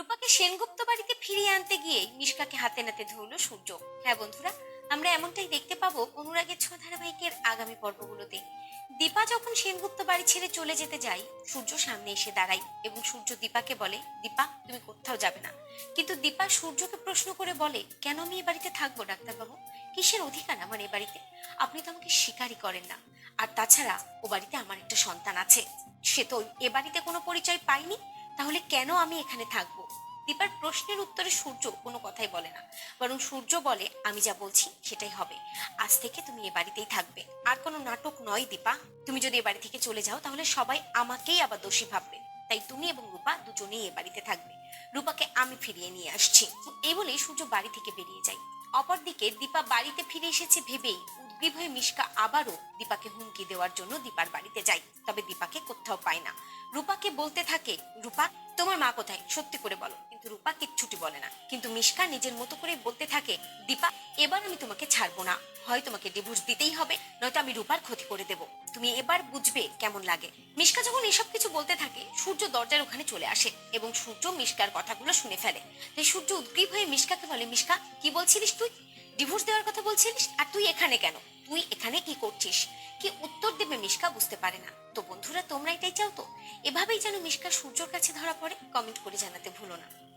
রূপাকে সেনগুপ্ত বাড়িতে ফিরিয়ে আনতে গিয়ে মিশকাকে হাতে নাতে ধরল সূর্য। হ্যাঁ বন্ধুরা, আমরা এমনটাই দেখতে পাবো অনুরাগের ছ ধারাবাহিকের আগামী পর্বগুলোতে। দীপা যখন সেনগুপ্ত বাড়ি ছেড়ে চলে যেতে যায়, সূর্য সামনে এসে দাঁড়ায় এবং সূর্য দীপাকে বলে, দীপা, তুমি কোথাও যাবে না। কিন্তু দীপা সূর্যকে প্রশ্ন করে বলে, কেন আমি এ বাড়িতে থাকব, ডাক্তারবাবু? কিসের অধিকার আমার এ বাড়িতে? আপনি তো আমাকে স্বীকারই করেন না। আর তাছাড়া ও বাড়িতে আমার একটা সন্তান আছে। সে তো এ বাড়িতে কোনো পরিচয় পাইনি তাহলে কেন আমি এখানে থাকব? দীপার প্রশ্নের উত্তরে সূর্য কোনো কথাই বলে না। বরং সূর্য বলে, আমি যা বলছি, সেটাই হবে। আজ থেকে তুমি এ বাড়িতেই থাকবে। আর কোনো নাটক নয়, দীপা। তুমি যদি এ বাড়ি থেকে চলে যাও, তাহলে সবাই আমাকেই আবার দোষী ভাববে। তাই তুমি এবং রূপা দুজনেই এ বাড়িতে থাকবে। রূপাকে আমি ফিরিয়ে নিয়ে আসছি। এই বলেই সূর্য বাড়ি থেকে বেরিয়ে যায়। অপরদিকে দীপা বাড়িতে ফিরে এসেছে ভেবেই উদ্গ্রীব হয়ে মিশকা আবারও দীপাকে হুমকি দেওয়ার জন্য দীপার বাড়িতে যায়। তবে দীপাকে কোথাও পায় না। রূপাকে বলতে থাকে, রূপা তোমার মা কোথায়? সত্যি করে বলো। কিন্তু রূপা কিচ্ছুটি বলে না। কিন্তু মিশকা নিজের মতো করে বলতে থাকে, দীপা, এবার আমি তোমাকে ছাড়বো না। হয় তোমাকে ডিভোর্স দিতেই হবে, নয়তো আমি রূপার ক্ষতি করে দেব। তুমি এবার বুঝবে কেমন লাগে। মিশকা যখন এসব কিছু বলতে থাকে, সূর্য দরজার ওখানে চলে আসে এবং সূর্য মিশকার কথাগুলো শুনে ফেলে। তাই সূর্য উদ্গ্রীব হয়ে মিশকাকে বলে, মিশকা, কি বলছিলিস তুই? ডিভোর্স দেওয়ার কথা বলছিলিস? আর তুই এখানে কেন? তুই এখানে কি করছিস? কি উত্তর দেবে মিশকা বুঝতে পারে না। তো বন্ধুরা, তোমরা এটাই চাও তো? এভাবেই যেন মিশকা সূর্যর কাছে ধরা পড়ে কমেন্ট করে জানাতে ভুলো না।